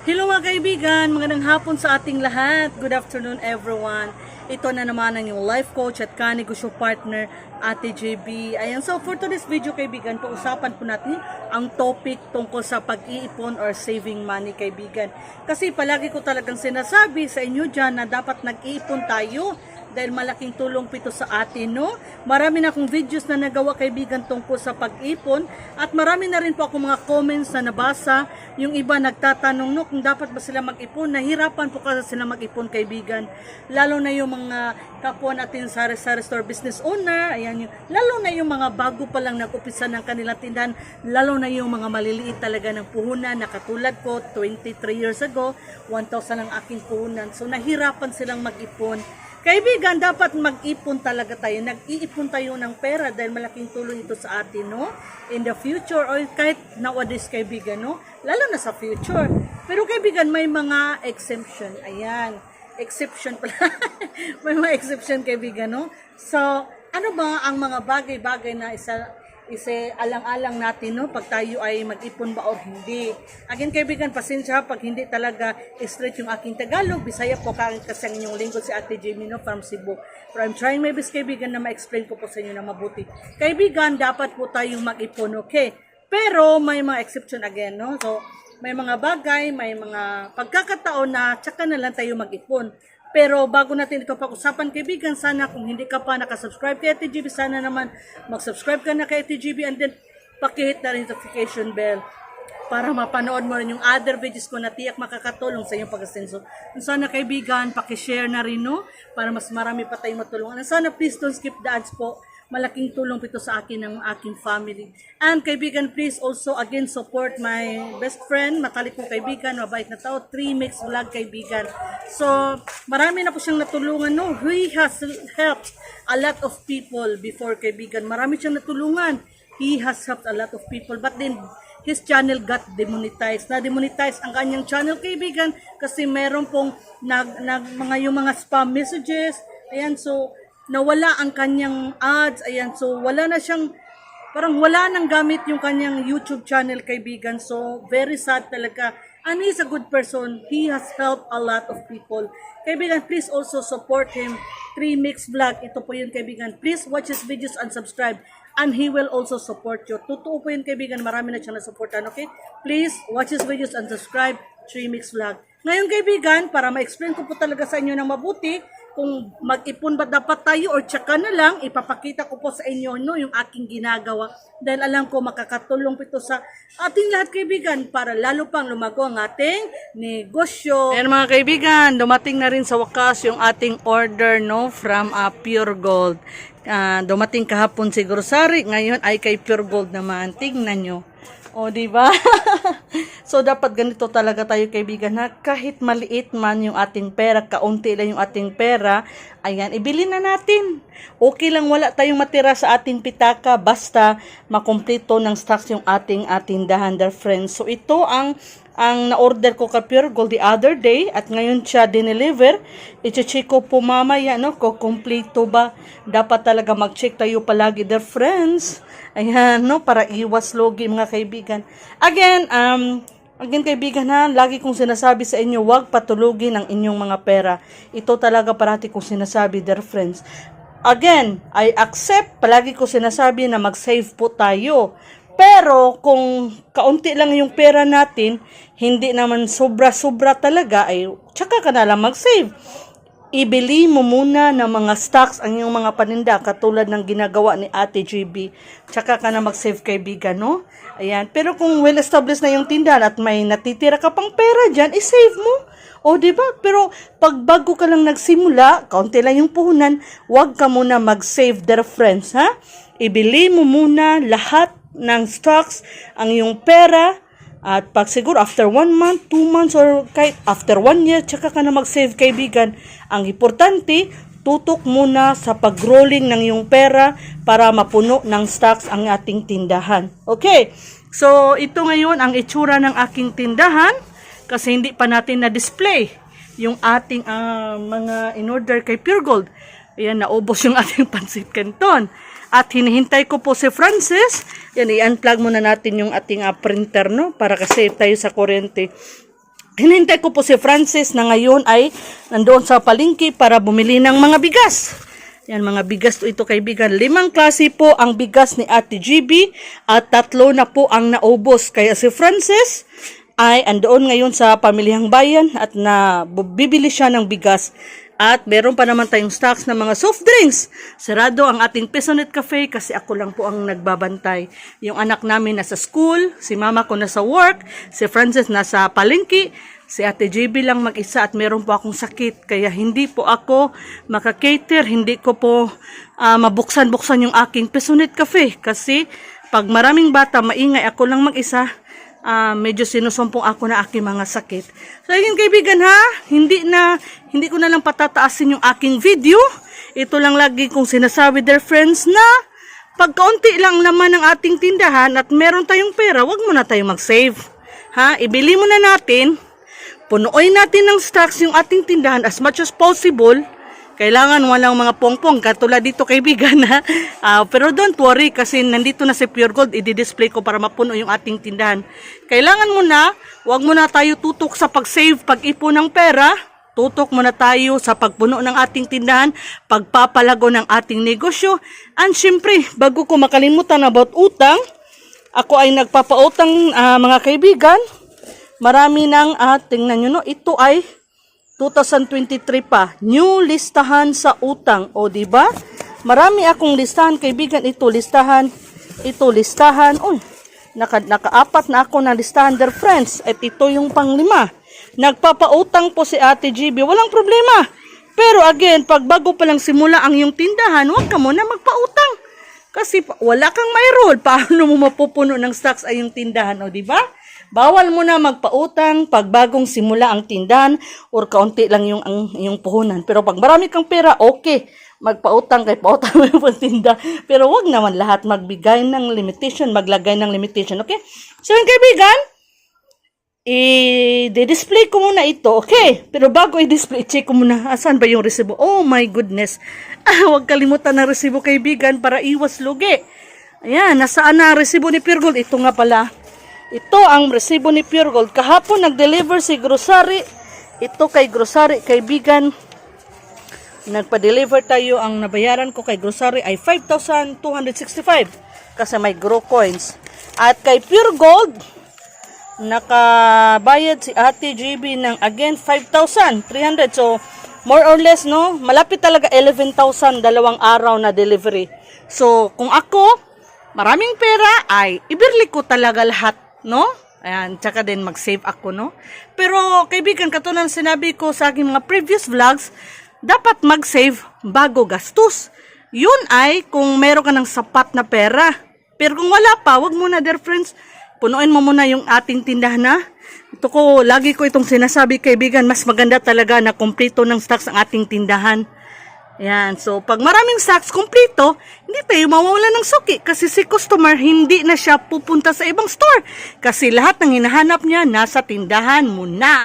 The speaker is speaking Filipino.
Hello mga kaibigan, magandang hapon sa ating lahat. Good afternoon everyone. Ito na naman ang yung life coach at kanegosyo partner, Ate JB. Ayan, so for today's video kaibigan, pag-usapan po natin ang topic tungkol sa pag-iipon or saving money kaibigan. Kasi palagi ko talagang sinasabi sa inyo dyan na dapat nag-iipon tayo dahil malaking tulong pito sa atin, no? Marami na akong videos na nagawa kaibigan tungkol sa pag-ipon at marami na rin po ako mga comments na nabasa. Yung iba nagtatanong, no, kung dapat ba sila mag-ipon. Nahirapan po kasi sila mag-ipon kaibigan. Lalo na yung mga kapwa natin sa sari store business owner, ayan yung, lalo na yung mga bago pa lang nag-upisa ng kanilang tindahan, lalo na yung mga maliliit talaga ng puhunan na katulad ko, 23 years ago, 1,000 ang aking puhunan. So nahirapan silang mag-ipon. Kaibigan, dapat mag-ipon talaga tayo. Nag-iipon tayo ng pera dahil malaking tulong ito sa atin, no? In the future or kahit nowadays, kaibigan, no? Lalo na sa future. Pero kaibigan, may mga exemption. Ayan. Exception pala. may mga exception, kaibigan, no? So, ano ba ang mga bagay-bagay na isa ise alang-alang natin no pag tayo ay mag-ipon ba o hindi. Again kaibigan, pasensya pag hindi talaga straight yung aking Tagalog, Bisaya po kasi ang inyong lingkod si Ate Jamie no from Cebu. Pero I'm trying my best kaibigan na ma-explain ko po sa inyo na mabuti. Kaibigan, dapat po tayong mag-ipon, okay? Pero may mga exception again, no? So, may mga bagay, may mga pagkakataon na tsaka na lang tayo mag-ipon. Pero bago natin ito pag-usapan, kaibigan, sana kung hindi ka pa nakasubscribe kay TGB, sana naman mag-subscribe ka na kay TGB and then pakihit na rin notification bell para mapanood mo rin yung other videos ko na tiyak makakatulong sa iyong pag-asenso. Sana kaibigan, pakishare na rin, no? Para mas marami pa tayong matulungan. Sana please don't skip the ads po. Malaking tulong ito sa akin ng aking family. And kaibigan, please also again support my best friend, matalik kong kaibigan, mabait na tao, 3 Mix Vlog kaibigan. So, marami na po siyang natulungan, no? He has helped a lot of people before kaibigan. Marami siyang natulungan. He has helped a lot of people. But then, his channel got demonetized. Na demonetize ang kanyang channel kaibigan kasi meron pong nag, nag mga yung mga spam messages. Ayan, so nawala ang kanyang ads. Ayan, so wala na siyang parang wala nang gamit yung kanyang YouTube channel kaibigan. So very sad talaga. And he's a good person. He has helped a lot of people. Kaibigan, please also support him. 3 Mix Vlog. Ito po yun kaibigan. Please watch his videos and subscribe. And he will also support you. Totoo po yun kaibigan. Marami na siyang nasupportan. Okay? Please watch his videos and subscribe. 3 Mix Vlog. Ngayon kaibigan, para ma-explain ko po talaga sa inyo ng mabuti, kung mag-ipon ba dapat tayo or tsaka na lang, ipapakita ko po sa inyo no, yung aking ginagawa. Dahil alam ko makakatulong ito sa ating lahat kaibigan para lalo pang lumago ang ating negosyo. Ayan mga kaibigan, dumating na rin sa wakas yung ating order no from uh, Pure Gold. Ah, dumating kahapon si Grocery, ngayon ay kay Pure Gold naman. Tingnan nyo. O, di ba? so, dapat ganito talaga tayo, kaibigan, ha? Kahit maliit man yung ating pera, kaunti lang yung ating pera, ayan, ibili na natin. Okay lang, wala tayong matira sa ating pitaka, basta makumpleto ng stocks yung ating ating dahan, dear friends. So, ito ang ang na-order ko kay Pure Gold the other day at ngayon siya dineliver. I-check ko po mamaya, no, kung kompleto ba. Dapat talaga mag-check tayo palagi, dear friends. Ayan, no, para iwas logi mga kaibigan. Again, um, again kaibigan ha, lagi kong sinasabi sa inyo, huwag patulugin ang inyong mga pera. Ito talaga parati kong sinasabi, dear friends. Again, I accept, palagi ko sinasabi na mag-save po tayo. Pero kung kaunti lang yung pera natin, hindi naman sobra-sobra talaga, ay tsaka ka na lang mag-save. Ibili mo muna ng mga stocks ang iyong mga paninda katulad ng ginagawa ni Ate GB. Tsaka ka na mag-save kaibigan, no? Ayan. Pero kung well-established na yung tindahan at may natitira ka pang pera dyan, i-save mo. O, di ba? Pero pag bago ka lang nagsimula, kaunti lang yung puhunan, huwag ka muna mag-save their friends, ha? Ibili mo muna lahat ng stocks, ang iyong pera, at pag siguro after one month, two months, or kahit after one year, tsaka ka na mag-save kaibigan. Ang importante, tutok muna sa pag-rolling ng iyong pera para mapuno ng stocks ang ating tindahan. Okay, so ito ngayon ang itsura ng aking tindahan kasi hindi pa natin na-display yung ating ah, mga in-order kay Pure Gold. Ayan, naubos yung ating pansit canton. At hinihintay ko po si Francis. Yan, i-unplug muna natin yung ating ah, printer, no? Para kasi tayo sa kuryente. Hinintay ko po si Francis na ngayon ay nandoon sa palengke para bumili ng mga bigas. Yan, mga bigas to ito kaibigan. Limang klase po ang bigas ni Ate GB at tatlo na po ang naubos. Kaya si Francis ay andoon ngayon sa pamilihang bayan at na bibili siya ng bigas. At meron pa naman tayong stocks ng mga soft drinks. Sarado ang ating Pesonet Cafe kasi ako lang po ang nagbabantay. Yung anak namin nasa school, si mama ko nasa work, si Francis nasa palengke, si Ate JB lang mag-isa at meron po akong sakit. Kaya hindi po ako makakater, hindi ko po ah, mabuksan-buksan yung aking Pesonet Cafe. Kasi pag maraming bata, maingay ako lang mag-isa, ah medyo sinusumpong ako na aking mga sakit. So, ayun kaibigan ha, hindi na, hindi ko na lang patataasin yung aking video. Ito lang lagi kong sinasabi dear friends na pag kaunti lang naman ng ating tindahan at meron tayong pera, wag muna tayong mag-save. Ha, ibili muna natin, punuoy natin ng stocks yung ating tindahan as much as possible. Kailangan walang mga pongpong katulad dito kaibigan ha. Ah, pero don't worry kasi nandito na si Pure Gold i-display ko para mapuno yung ating tindahan. Kailangan mo na, wag mo na tayo tutok sa pag-save, pag-ipon ng pera. Tutok muna tayo sa pagpuno ng ating tindahan, pagpapalago ng ating negosyo. And syempre, bago ko makalimutan about utang, ako ay nagpapautang ah, mga kaibigan. Marami nang uh, tingnan nyo no, ito ay 2023 pa. New listahan sa utang. O, di ba? Marami akong listahan, kaibigan. Ito, listahan. Ito, listahan. Uy, naka, nakaapat na ako na listahan, dear friends. At ito yung panglima. Nagpapautang po si Ate GB. Walang problema. Pero again, pag bago pa lang simula ang iyong tindahan, huwag ka muna magpautang. Kasi wala kang may role. Paano mo mapupuno ng stocks ay yung tindahan, o di ba? Bawal mo na magpautang pag bagong simula ang tindahan or kaunti lang yung ang yung puhunan. Pero pag marami kang pera, okay. Magpautang kay pautang mo yung tinda. Pero wag naman lahat magbigay ng limitation, maglagay ng limitation, okay? So, yung kaibigan, i-display ko muna ito, okay? Pero bago i-display, check ko muna, asan ba yung resibo? Oh my goodness. Ah, huwag kalimutan ng resibo, kaibigan, para iwas lugi. Ayan, nasaan na ang resibo ni Pure Gold? Ito nga pala. Ito ang resibo ni Pure Gold. Kahapon nag-deliver si grocery. Ito kay grocery, kaibigan. Nagpa-deliver tayo. Ang nabayaran ko kay grocery ay 5,265 kasi may grow coins. At kay Pure Gold, nakabayad si Ate GB ng again 5,300. So, more or less, no? Malapit talaga 11,000 dalawang araw na delivery. So, kung ako, maraming pera, ay ibirli ko talaga lahat, no? Ayan, tsaka din mag-save ako, no? Pero, kaibigan, katulad sinabi ko sa aking mga previous vlogs, dapat mag-save bago gastos. Yun ay kung meron ka ng sapat na pera. Pero kung wala pa, wag muna, dear friends, punuin mo muna yung ating tindahan na. Ito ko, lagi ko itong sinasabi, kaibigan, mas maganda talaga na kumpleto ng stocks ang ating tindahan. Yan. So, pag maraming stocks kumpleto, hindi tayo mawawala ng suki kasi si customer hindi na siya pupunta sa ibang store kasi lahat ng hinahanap niya nasa tindahan mo na.